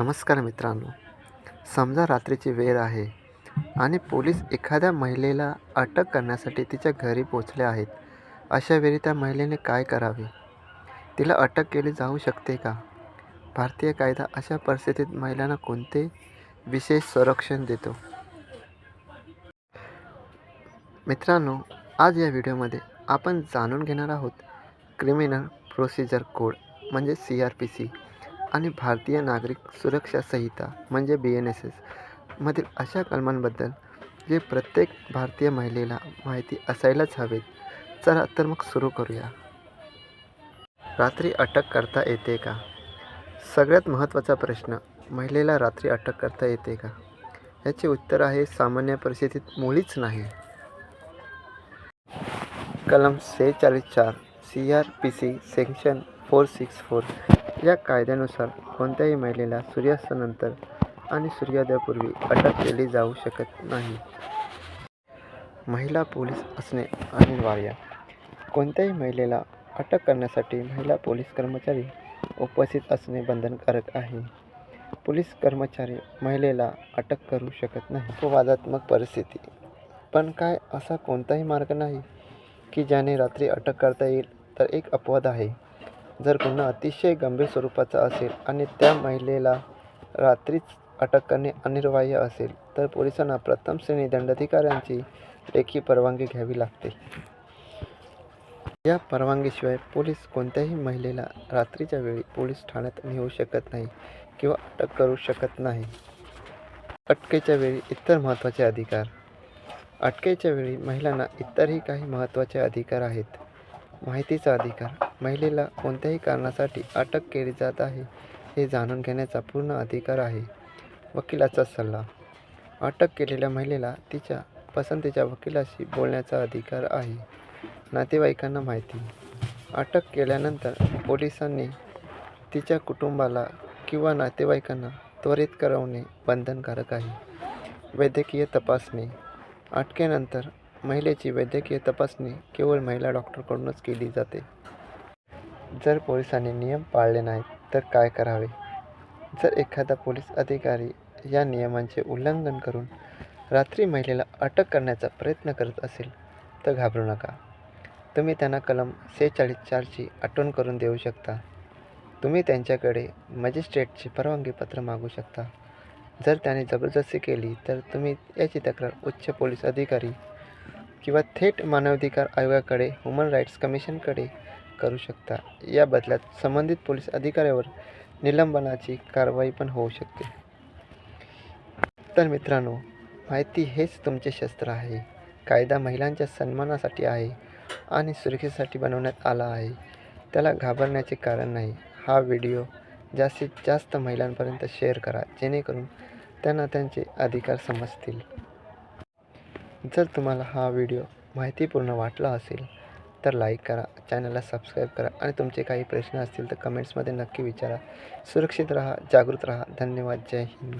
नमस्कार मित्रांनो. समजा रात्रीची वेळ आहे आणि पोलीस एखाद्या महिलेला अटक करण्यासाठी तिच्या घरी पोचले आहेत अशा वेळी त्या महिलेने काय करावे? तिला अटक केली जाऊ शकते का? भारतीय कायदा अशा परिस्थितीत महिलांना कोणते विशेष संरक्षण देतो? मित्रांनो आज या व्हिडिओमध्ये आपण जाणून घेणार आहोत क्रिमिनल प्रोसिजर कोड म्हणजे सी आर पी सी. आणि भारतीय नागरिक सुरक्षा संहिता म्हणजे बी एन एस एस मधील अशा कलमांबद्दल जे प्रत्येक भारतीय महिलेला माहिती असायलाच हवेत चला तर मग सुरू करूया. रात्री अटक करता येते का? सगळ्यात महत्त्वाचा प्रश्न महिलेला रात्री अटक करता येते का? याचे उत्तर आहे सामान्य परिस्थितीत मुळीच नाही. कलम सेहेचाळीस चार C R P C section four six four या कायद्यानुसार कोणत्याही महिलेला सूर्यास्तानंतर आणि सूर्योदयापूर्वी अटक केली जाऊ शकत नाही. महिला पोलीस असणे अनिवार्य. कोणत्याही महिलेला अटक करण्यासाठी महिला पोलीस कर्मचारी उपस्थित असणे बंधनकारक आहे. पोलीस कर्मचारी महिलेला अटक करू शकत नाही. अपवादात्मक परिस्थिती. पण काय असा कोणताही मार्ग नाही की ज्याने रात्री अटक करता येईल तर एक अपवाद आहे. जर गुन्हा अतिशय गंभीर स्वरूपाचा असेल आणि त्या महिलेला रात्रीच अटक करणे अनिवार्य असेल तर पोलिसांना प्रथम श्रेणी दंडाधिकाऱ्यांची लेखी परवानगी घ्यावी लागते. या परवानगीशिवाय पोलीस कोणत्याही महिलेला रात्रीच्या वेळी पोलीस ठाण्यात नेऊ शकत नाही किंवा अटक करू शकत नाही. अटकेच्या वेळी इतर महत्त्वाचे अधिकार. अटकेच्या वेळी महिलांना इतरही काही महत्त्वाचे अधिकार आहेत. माहितीचा अधिकार. महिलेला कोणत्याही कारणासाठी अटक केली जात आहे हे जाणून घेण्याचा पूर्ण अधिकार आहे. वकिलाचा सल्ला. अटक केलेल्या महिलेला तिच्या पसंतीच्या वकिलाशी बोलण्याचा अधिकार आहे. नातेवाईकांना माहिती. अटक केल्यानंतर पोलिसांनी तिच्या कुटुंबाला किंवा नातेवाईकांना त्वरित करवणे बंधनकारक आहे. वैद्यकीय तपासणी. अटकेनंतर महिलेची वैद्यकीय तपासणी केवळ महिला डॉक्टरकडूनच केली जाते. जर पोलिसांनी नियम पाळले नाहीत तर काय करावे? जर एखादा पोलीस अधिकारी या नियमांचे उल्लंघन करून रात्री महिलेला अटक करण्याचा प्रयत्न करत असेल तर घाबरू नका. तुम्ही त्यांना कलम सेहेचाळीस चारची आठवण करून देऊ शकता. तुम्ही त्यांच्याकडे मजिस्ट्रेटचे परवानगीपत्र मागू शकता. जर त्याने जबरदस्ती केली तर तुम्ही याची तक्रार उच्च पोलीस अधिकारी किंवा थेट मानवाधिकार आयोगाकडे ह्युमन राईट्स कमिशनकडे करू शकता. या बदल्यात संबंधित पोलीस अधिकाऱ्यावर निलंबनाची कारवाई पण होऊ शकते. तर मित्रांनो माहिती हेच तुमचे शस्त्र आहे. कायदा महिलांच्या सन्मानासाठी आहे आणि सुरक्षेसाठी बनवण्यात आला आहे. त्याला घाबरण्याचे कारण नाही. हा व्हिडिओ जास्तीत जास्त महिलांपर्यंत शेअर करा जेणेकरून त्यांना त्यांचे अधिकार समजतील. जर तुम्हाला हा व्हिडिओ माहितीपूर्ण वाटला असेल तर लाईक करा चॅनलला सबस्क्राईब करा आणि तुमचे काही प्रश्न असतील तर कमेंट्समध्ये नक्की विचारा. सुरक्षित राहा जागृत राहा. धन्यवाद. जय हिंद.